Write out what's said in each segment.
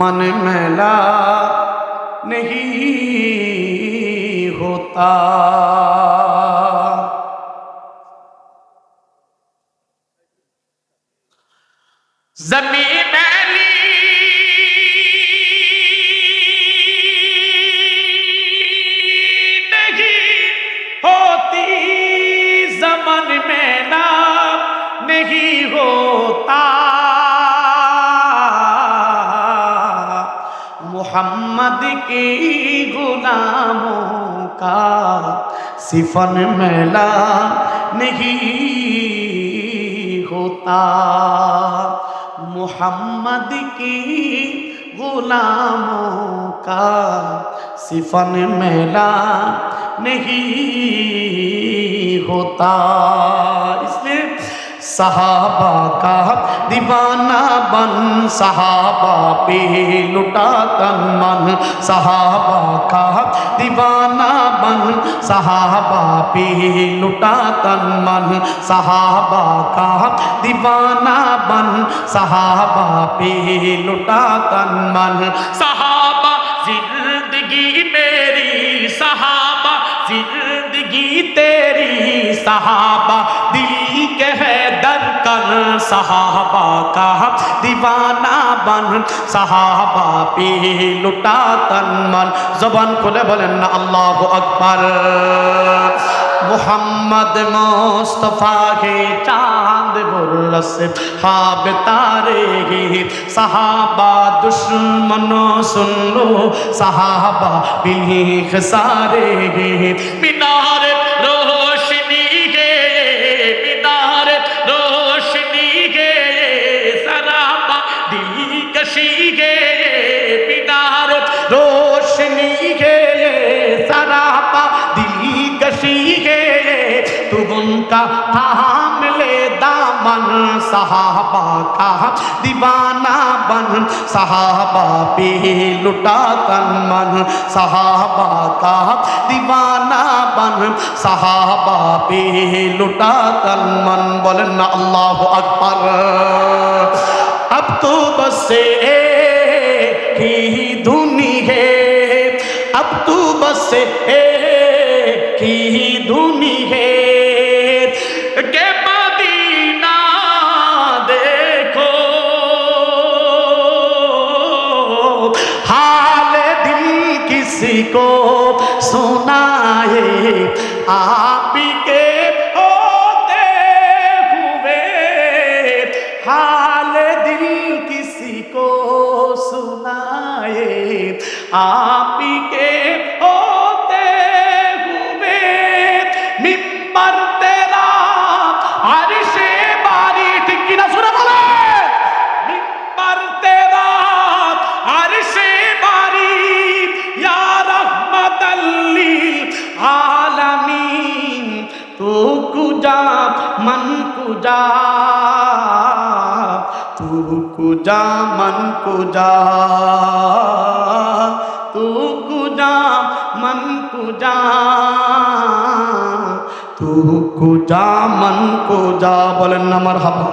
من میلا نہیں ہوتا۔ کی غلاموں کا صفن میلا نہیں ہوتا۔ محمد کی غلاموں کا صفن میلا نہیں ہوتا۔ صحابہ کا دیوانہ بن، صحابہ پہ لٹا تن من۔ صحابہ کا دیوانہ بن، صحابہ پہ لٹا تن من۔ صحابہ کا دیوانہ بن، صحابہ پہ لٹا تن من۔ صحابہ، زندگی میری۔ صحابہ، زندگی تیری۔ صحابہ বন সাহাবা কা দিবানা বন সাহাবা পে লুটা তন মন জবান খুলে বলেন না আল্লাহ আকবর মোহাম্মদ মোস্তফা হে চাঁদ বলস হাব তারে হে সাহাবা দুশ্মন সুন সাহাবা বিহ সারে হে মিনারে सहाबा का दीवाना बन सहाबा पे लुटा तन मन सहाबा का दीवाना बन सहाबा पे लुटा तन मन बोलन ना अल्लाह अकबर अब तो बस एक ही धुनी है अब तू बस एक کسی کو سنائے آپ کے ہوتے ہوئے حال دل کسی کو سنائے آپ কুজা মন কুজা তু কুজা মন কুজা তু কুজা মন কুজা বলেন না আমার হাবা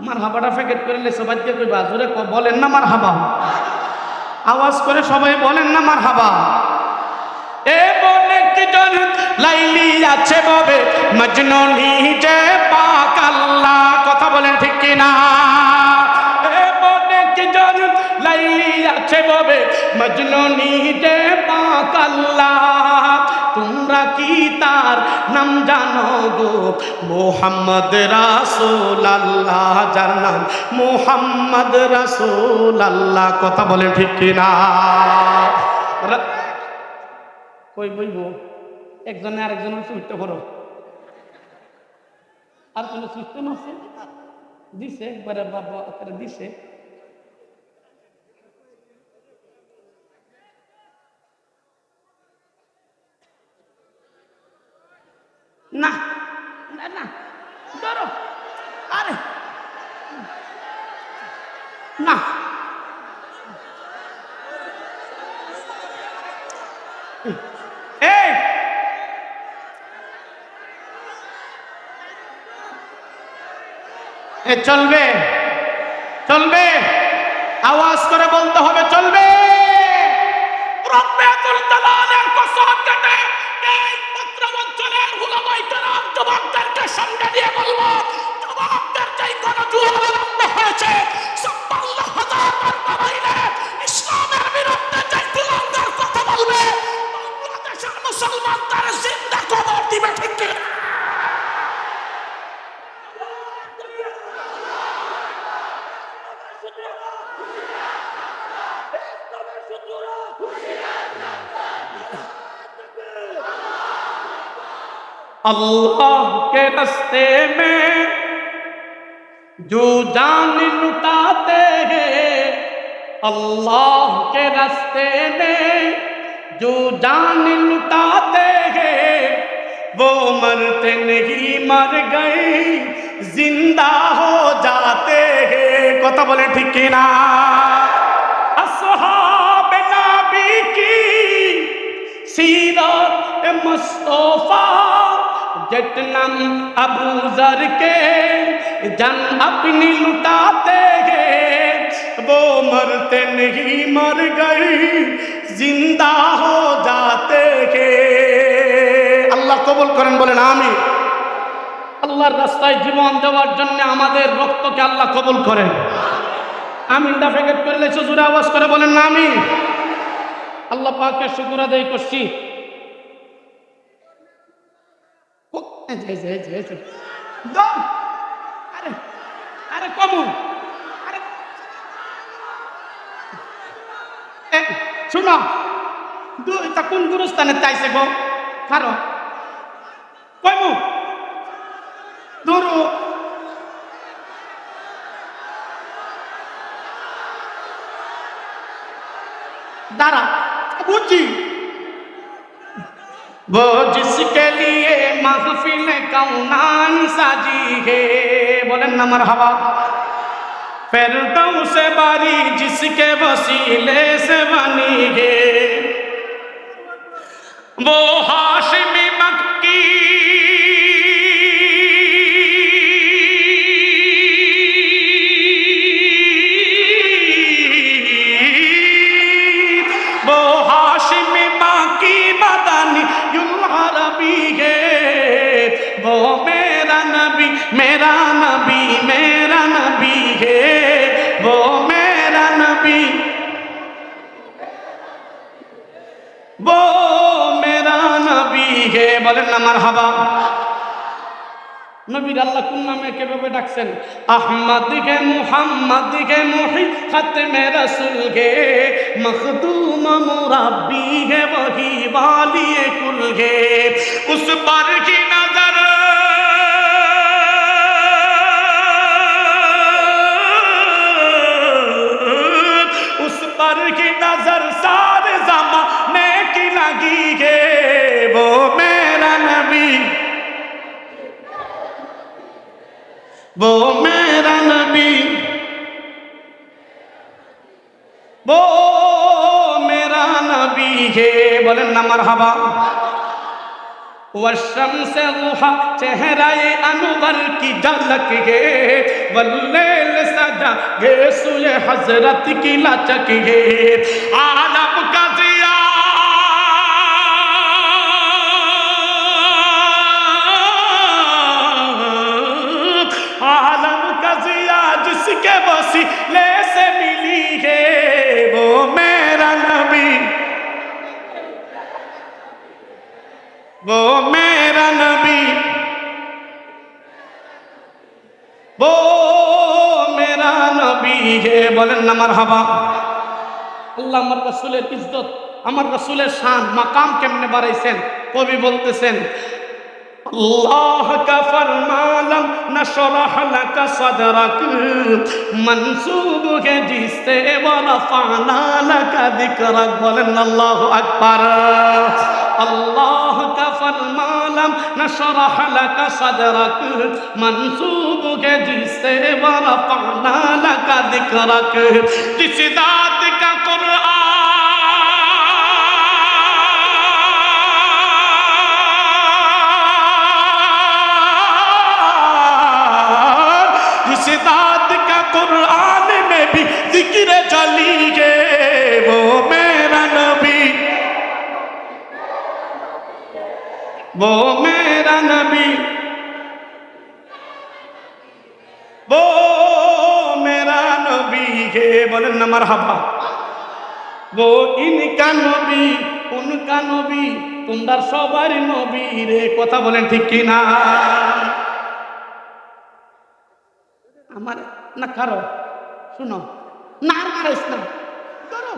আমার হাবাটা ফেকেট করে নিলে সবাইকে কইবা, জোরে বলেন না আমার হাবা আওয়াজ করে সবাই বলেন না আমার হাবা এ বনে কি জন লাইলি আছে ববে, মজনু নিজে পাক আল্লাহ, কথা বলেন ঠিক কিনা? কি আছে ববে মজনু নিজে পাক আল্লাহ। তোমরা কি তার নাম জানো গো? মোহাম্মদ রাসূল আল্লাহ যার নাম মোহাম্মদ রাসূল আল্লাহ কথা বলেন ঠিক কি না রা- কই বইব? একজনে আরেকজনের সুইট করো আর কোনো সিস্টেম আছে দিছে, একবারে বাবা দিছে। এই এ চলবে। চলবে। আওয়াজ করে বলতে হবে, চলবে। রব্বাতুল জালালের কসম কেটে এই পত্র অঞ্চলের উলামায়ে নিয়ে বলব যুবকদের যেই গণজোয়ার হয়েছে। اللہ کے رستے میں جو جان لٹاتے ہیں، اللہ کے رستے میں جو جان لٹاتے ہیں، وہ مرتے نہیں، مر گئے، زندہ ہو جاتے ہیں۔ کوتا بولے ٹھیک نا؟ اصحاب نبی کی سیرت مصطفیٰ जटनम अबू जर के जन अपनी लुटाते हैं वो मरते नहीं मर गए जिंदा हो जाते हैं আল্লাহ কবুল করেন বলেন আমি আল্লাহর রাস্তায় জীবন দেওয়ার জন্য আমাদের রক্তকে আল্লাহ কবুল করেন আমিনটা ফেকেট করলে জোরে আওয়াজ করে বলেন না আমি আল্লাহ পাকের শুকুর আদায় করছি যে, এই যে। দম! আরে আরে কমু আরে। শুনো দু- তা কোন গুরুস্থানে তাইছে গো? কারও কমু کونان ساجی ہے بولے نمر مرحبا فردوں سے باری جس کے وسیلے سے بنی ہے وہ ہاش মেরা নবী মেরা নবী হে ও মেরা নবী ও মেরা নবী হে বলেন আমার হাবা নবীর আল্লাহ কোন নামে কেভাবে ডাকছেন? আহমদ গে মুহাম্মদ গে মোহি খতমে রসুল গে মখদুম মুরাব্বি গে ওহি বালিয়ে কুল গে উস পর কি না पर की नजर सारे जमाने की लगी है वो मेरा नबी वो मेरा नबी वो मेरा नबी है बोलें ना मरहबा والشمس روحا چہرہ انور کی جلک گے واللیل سجا گے سوئے حضرت کی لچک گے عالم ও মেরা নবী হে বলেন না আমার হাবা আল্লাহ আমার রসুলের ইজ্জত আমার রসুলের শান মাকাম কেমনে বাড়াইছেন কবি বলতেছেন اللہ کا فرمالم نشرح لك صدرك منصوب ہے جس سے ورفعنا لك ذکرك بولن اللہ اکبر اللہ کا فرمالم نشرح لك صدرك منصوب ہے جس سے مارا پانا لگا دکھ رکھ جس ذات کا قرآن، جس ذات کا قرآن میں بھی ذکر چلی گے وہ میرا نبی۔ وہ না মার হাবা গো ইনকা নবী, উনকা নবী, তোমরা সবার নবী রে, কথা বলেন ঠিক কি না? আমার, না কারও, শুনো, না আর মারাইস না, করো।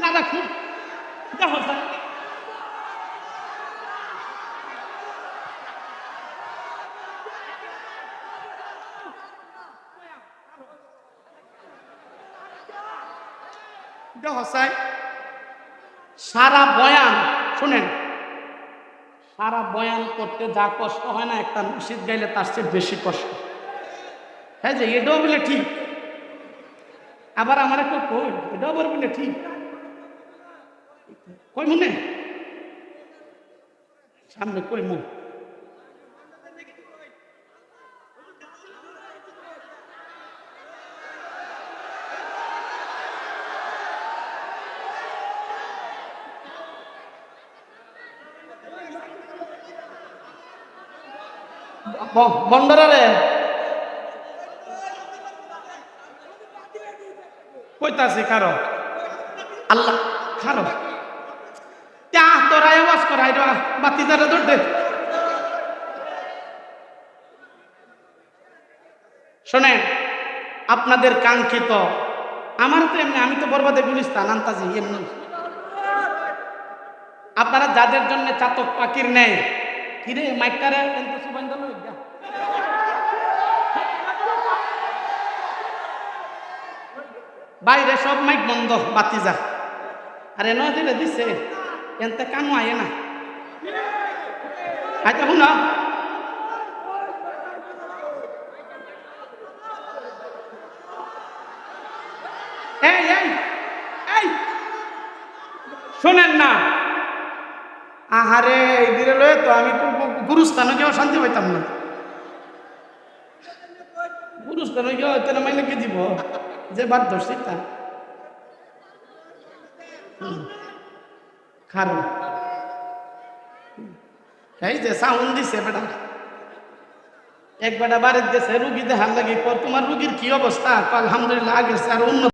না রাখি দেখো। সারা বয়ান, শুনেন। সারা বয়ান করতে যা কষ্ট হয় না, একটা মসজিদ গাইলে তার চেয়ে বেশি কষ্ট। হ্যাঁ যে, এটাও বলে ঠিক। আবার আমার একটু কই, এটাও বলে ঠিক। কই মনে? সামনে কই মন? বন্দরা রে কইতাছি কারও? আল্লাহ তা তোরা আওয়াজ করাই রা বাতি যারা শোনেন, আপনাদের কাঙ্ক্ষিত, আমার তো এমনি, আমি তো বরবাদে গুলিস্তান, আন্তাজি, এমনি। আপনারা যাদের জন্য চাতক পাখির নেই, কিরে মাইকারে এত সুবান দিল বাইরে সব মাইক বন্ধ, বাতি যা আরে ন দিলে দিছে, এনতে কানু আয়ে না। আচ্ছা শুন। শোনেন না। আহারে, এই দিলে লয়ে তো আমি গুরুস্থানে গিয়েও শান্তি পাইতাম না। গুরুস্থানে গিয়ে হয়তো না মাইলে কে দিব? যে বাদ ধরছি তা খারো। এই যে সাউন্ড দিছে বেটা। এক বেটা বাড়ির দেশে রুগী দেখার লাগে তোমার রুগীর কি অবস্থা? আলহামদুলিল্লাহ, আগের আর উন্নত